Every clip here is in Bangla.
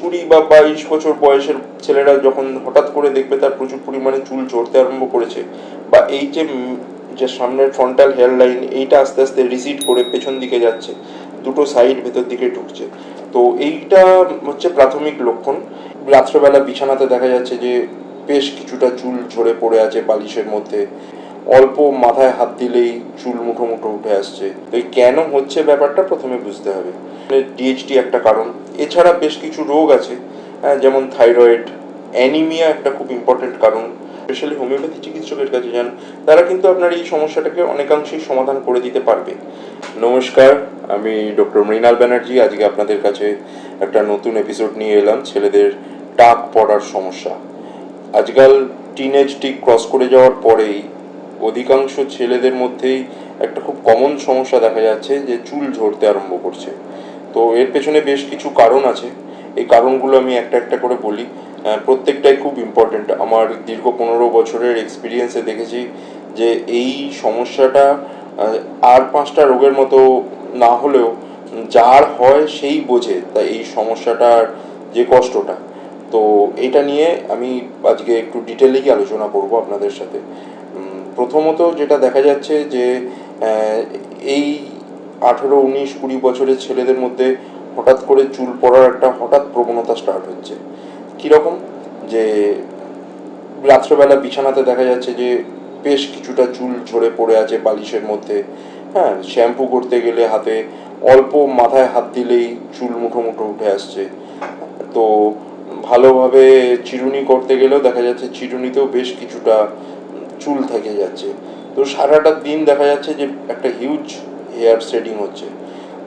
কুড়ি বা বাইশ বছর বয়সের ছেলেরা যখন হঠাৎ করে দেখবে তার প্রচুর পরিমাণে চুল ঝরতে আরম্ভ করেছে বা এই যে যে সামনের ফ্রন্টাল হেয়ার লাইন এইটা আস্তে আস্তে রিসিড করে পেছন দিকে যাচ্ছে, দুটো সাইড ভেতর দিকে ঢুকছে। তো এইটা হচ্ছে প্রাথমিক লক্ষণ। রাত্রেবেলা বিছানাতে দেখা যাচ্ছে যে বেশ কিছুটা চুল ঝরে পড়ে আছে বালিশের মধ্যে। অল্প মাথায় হাত দিলেই চুল মুঠো মুঠো উঠে আসছে। তো এই কেন হচ্ছে ব্যাপারটা প্রথমে বুঝতে হবে। ডিএইচডি একটা কারণ। এছাড়া বেশ কিছু রোগ আছে হ্যাঁ, যেমন থাইরয়েড অ্যানিমিয়া একটা খুব ইম্পর্টেন্ট কারণ স্পেশালি হোমিওপ্যাথি চিকিৎসকের কাছে যান তারা কিন্তু আপনার এই সমস্যাটাকে অনেকাংশেই সমাধান করে দিতে পারবে। নমস্কার আমি ডক্টর মৃণাল ব্যানার্জি আজকে আপনাদের কাছে একটা নতুন এপিসোড নিয়ে এলাম ছেলেদের টাক পড়ার সমস্যা। আজকাল টিনেজ ঠিক ক্রস করে যাওয়ার পরেই অধিকাংশ ছেলেদের মধ্যেই একটা খুব কমন সমস্যা দেখা যাচ্ছে যে চুল ঝরতে আরম্ভ করছে। তো এর পেছনে বেশ কিছু কারণ আছে। এই কারণগুলো আমি একটা একটা করে বলি। প্রত্যেকটাই খুব ইম্পর্ট্যান্ট আমার দীর্ঘ পনেরো বছরের এক্সপিরিয়েন্সে দেখেছি যে এই সমস্যাটা আর পাঁচটা রোগের মতো না হলেও যার হয় সেই বোঝে তাই এই সমস্যাটার যে কষ্টটা। তো এটা নিয়ে আমি আজকে একটু ডিটেলেই আলোচনা করব আপনাদের সাথে। প্রথমত যেটা দেখা যাচ্ছে যে এই আঠেরো, উনিশ, কুড়ি বছরের ছেলেদের মধ্যে হঠাৎ করে চুল পড়ার একটা হঠাৎ প্রবণতা স্টার্ট হচ্ছে। কীরকম? যে রাত্রেবেলা বিছানাতে দেখা যাচ্ছে যে বেশ কিছুটা চুল ঝরে পড়ে আছে বালিশের মধ্যে। হ্যাঁ শ্যাম্পু করতে গেলে হাতে অল্প মাথায় হাত দিলেই চুল মুঠো মুঠো উঠে আসছে। তো ভালোভাবে চিরুনি করতে গেলেও দেখা যাচ্ছে চিরুনিতেও বেশ কিছুটা চুল থেকে যাচ্ছে। তো সারাটা দিন দেখা যাচ্ছে যে একটা হিউজ হেয়ার শেডিং হচ্ছে।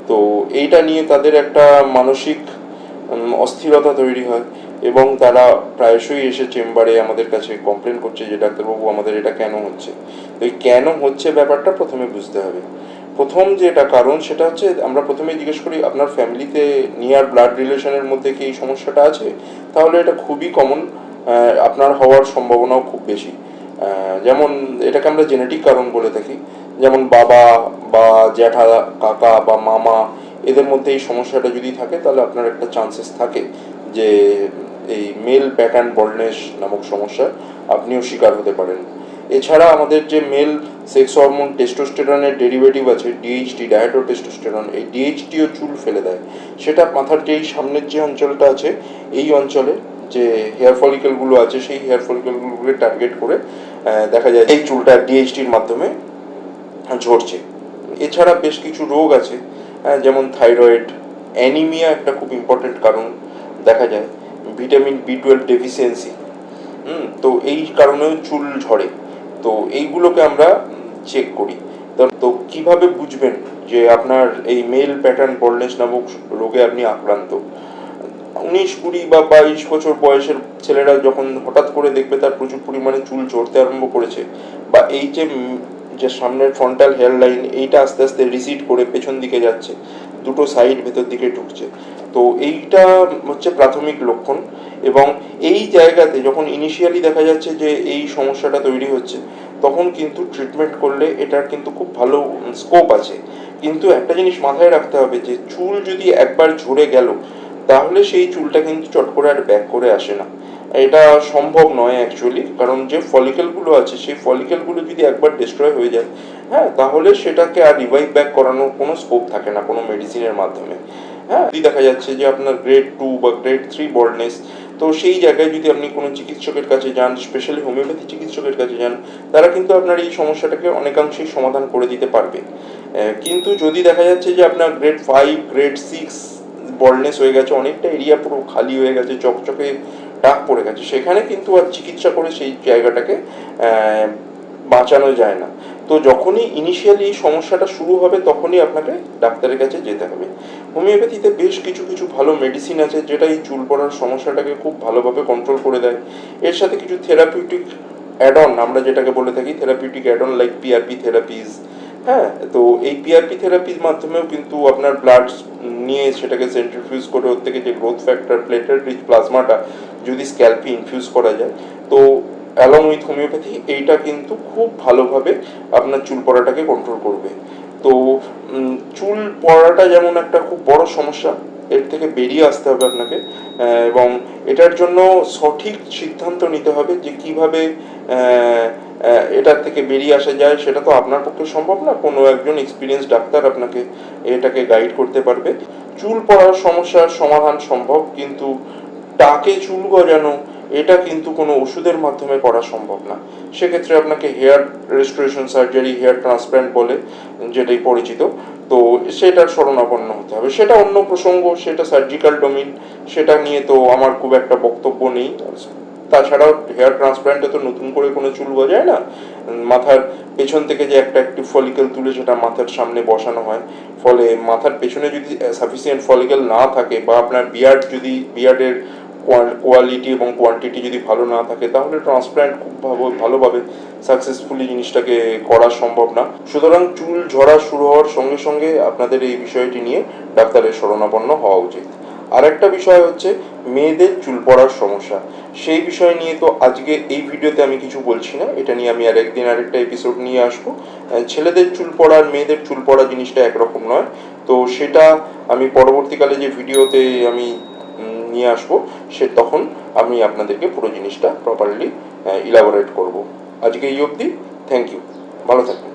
তো এইটা নিয়ে তাদের একটা মানসিক অস্থিরতা তৈরি হয় এবং তারা প্রায়শই এসে চেম্বারে আমাদের কাছে কমপ্লেন করছে যে, ডাক্তারবাবু, আমাদের এটা কেন হচ্ছে? তো এই কেন হচ্ছে ব্যাপারটা প্রথমে বুঝতে হবে। প্রথম যেটা কারণ সেটা হচ্ছে, আমরা প্রথমেই জিজ্ঞেস করি, আপনার ফ্যামিলিতে নিয়ার ব্লাড রিলেশনের মধ্যে কি এই সমস্যাটা আছে? তাহলে এটা খুবই কমন আপনার হওয়ার সম্ভাবনাও খুব বেশি। যেমন এটাকে আমরা জেনেটিক কারণ বলে থাকি, যেমন বাবা বা জ্যাঠা, কাকা বা মামা, এদের মধ্যে এই সমস্যাটা যদি থাকে, তাহলে আপনার একটা চান্সেস থাকে যে এই মেল প্যাটার্ন বলনেস নামক সমস্যা আপনিও শিকার হতে পারেন। এছাড়া আমাদের যে মেল সেক্স হরমোন টেস্টোস্টেরনের ডেরিভেটিভ আছে ডিএইচটি ডায়াটো টেস্টোস্টেরন এই ডিএইচটিও চুল ফেলে দেয়। সেটা মাথার যেই সামনের যে অঞ্চলটা আছে, এই অঞ্চলে যে হেয়ার ফলিকেলগুলো আছে, সেই হেয়ার ফলিকেলগুলোকে টার্গেট করে দেখা যায় এই চুলটা ডিএইচটির মাধ্যমে ঝরছে। এছাড়া বেশ কিছু রোগ আছে যেমন থাইরয়েড অ্যানিমিয়া একটা খুব ইম্পর্টেন্ট কারণ দেখা যায় ভিটামিন বি টুয়েলভ ডেফিসিয়েন্সি হুম, তো এই কারণেও চুল ঝরে। তো এইগুলোকে আমরা চেক করি। তো কীভাবে বুঝবেন যে আপনার এই মেল প্যাটার্ন বলনেস নামক রোগে আপনি আক্রান্ত? উনিশ কুড়ি বা বাইশ বছর বয়সের ছেলেরা যখন হঠাৎ করে দেখবে তার প্রচুর পরিমাণে চুল ঝরতে আরম্ভ করেছে বা এই যে যে সামনের ফ্রন্টাল হেয়ার লাইন এইটা আস্তে আস্তে রিসিড করে পেছন দিকে যাচ্ছে, দুটো সাইড ভেতর দিকে ঢুকছে। তো এইটা হচ্ছে প্রাথমিক লক্ষণ এবং এই জায়গাতে যখন ইনিশিয়ালি দেখা যাচ্ছে যে এই সমস্যাটা তৈরি হচ্ছে, তখন কিন্তু ট্রিটমেন্ট করলে এটার কিন্তু খুব ভালো স্কোপ আছে। কিন্তু একটা জিনিস মাথায় রাখতে হবে যে চুল যদি একবার ঝরে গেল তাহলে সেই চুলটা কিন্তু চট করে আর ব্যাক করে আসে না। এটা সম্ভব নয় অ্যাকচুয়ালি কারণ যে ফলিকেলগুলো আছে, সেই ফলিকেলগুলো যদি একবার ডিস্ট্রয় হয়ে যায় হ্যাঁ তাহলে সেটাকে আর রিভাইভ ব্যাক করানোর কোনো স্কোপ থাকে না কোনো মেডিসিনের মাধ্যমে। হ্যাঁ যদি দেখা যাচ্ছে যে আপনার গ্রেড টু বা গ্রেড থ্রি বল্ডনেস তো সেই জায়গায় যদি আপনি কোনো চিকিৎসকের কাছে যান স্পেশালি হোমিওপ্যাথি চিকিৎসকের কাছে যান, তারা কিন্তু আপনার এই সমস্যাটাকে অনেকাংশেই সমাধান করে দিতে পারবে। কিন্তু যদি দেখা যাচ্ছে যে আপনার grade five grade six baldness হয়ে গেছে, অনেকটা এরিয়া পুরো খালি হয়ে গেছে, চকচকে ডাক পড়ে গেছে। সেখানে কিন্তু আর চিকিৎসা করে সেই জায়গাটাকে বাঁচানো যায় না। তো যখনই ইনিশিয়ালি এই সমস্যাটা শুরু হবে, তখনই আপনাকে ডাক্তারের কাছে যেতে হবে। হোমিওপ্যাথিতে বেশ কিছু কিছু ভালো মেডিসিন আছে, যেটা এই চুল পড়ার সমস্যাটাকে খুব ভালোভাবে কন্ট্রোল করে দেয়। এর সাথে কিছু থেরাপিউটিক অ্যাড অন আমরা যেটাকে বলে থাকি therapeutic add on like PRP therapies হ্যাঁ তো এই পিআরপি থেরাপির মাধ্যমেও কিন্তু আপনার ব্লাড নিয়ে সেটাকে সেন্ট্রিফিউজ করে ওর থেকে যে গ্রোথ ফ্যাক্টর প্লেটেড রিচ প্লাজমাটা যদি স্ক্যাল্পে ইনফিউজ করা যায়, তো অ্যালং উইথ হোমিওপ্যাথি এইটা কিন্তু খুব ভালোভাবে আপনার চুল পড়াটাকে কন্ট্রোল করবে। তো চুল পড়াটা যেমন একটা খুব বড় সমস্যা, এর থেকে বেরিয়ে আসতে হবে আপনাকে এবং এটার জন্য সঠিক সিদ্ধান্ত নিতে হবে যে কীভাবে এটার থেকে বেরিয়ে আসা যায়, সেটা তো আপনার পক্ষে সম্ভব না। কোনো একজন এক্সপিরিয়েন্স ডাক্তার আপনাকে এটাকে গাইড করতে পারবে। চুল পড়ার সমস্যার সমাধান সম্ভব, কিন্তু টাকে চুল গজানো, এটা কিন্তু কোনো ওষুধের মাধ্যমে করা সম্ভব না। সেক্ষেত্রে আপনাকে hair restoration surgery hair transplant বলে যেটাই পরিচিত। তো সেটার শরণাপন্ন হতে হবে। সেটা অন্য প্রসঙ্গ, সেটা সার্জিক্যাল ডোমিন সেটা নিয়ে তো আমার খুব একটা বক্তব্য নেই। তাছাড়াও হেয়ার ট্রান্সপ্ল্যান্টে তো নতুন করে কোনো চুল গজায় না? মাথার পেছন থেকে যে একটা একটি ফলিকেল তুলে সেটা মাথার সামনে বসানো হয়। ফলে মাথার পেছনে যদি সাফিসিয়েন্ট ফলিকেল না থাকে বা আপনার বিয়ার্ড যদি বিয়ার্ডের কোয়ালিটি এবং কোয়ান্টিটি যদি ভালো না থাকে, তাহলে ট্রান্সপ্ল্যান্ট খুব ভালো, ভালোভাবে সাকসেসফুলি জিনিসটাকে করা সম্ভব না। সুতরাং চুল ঝরা শুরু হওয়ার সঙ্গে সঙ্গে আপনাদের এই বিষয়টি নিয়ে ডাক্তারের শরণাপন্ন হওয়া উচিত। আরেকটা বিষয় হচ্ছে মেয়েদের চুল পড়ার সমস্যা। সেই বিষয় নিয়ে তো আজকে এই ভিডিওতে আমি কিছু বলছি না। এটা নিয়ে আমি আর একদিন আরেকটা এপিসোড নিয়ে আসব। ছেলেদের চুল পড়া আর মেয়েদের চুল পড়া জিনিসটা একরকম নয়। তো সেটা আমি পরবর্তীকালে যে ভিডিওতে আমি নিয়ে আসব, সে তখন আমি আপনাদেরকে পুরো জিনিসটা প্রপারলি ইলাবোরেট করব। আজকে এই অবধি। থ্যাংক ইউ ভালো থাকবেন।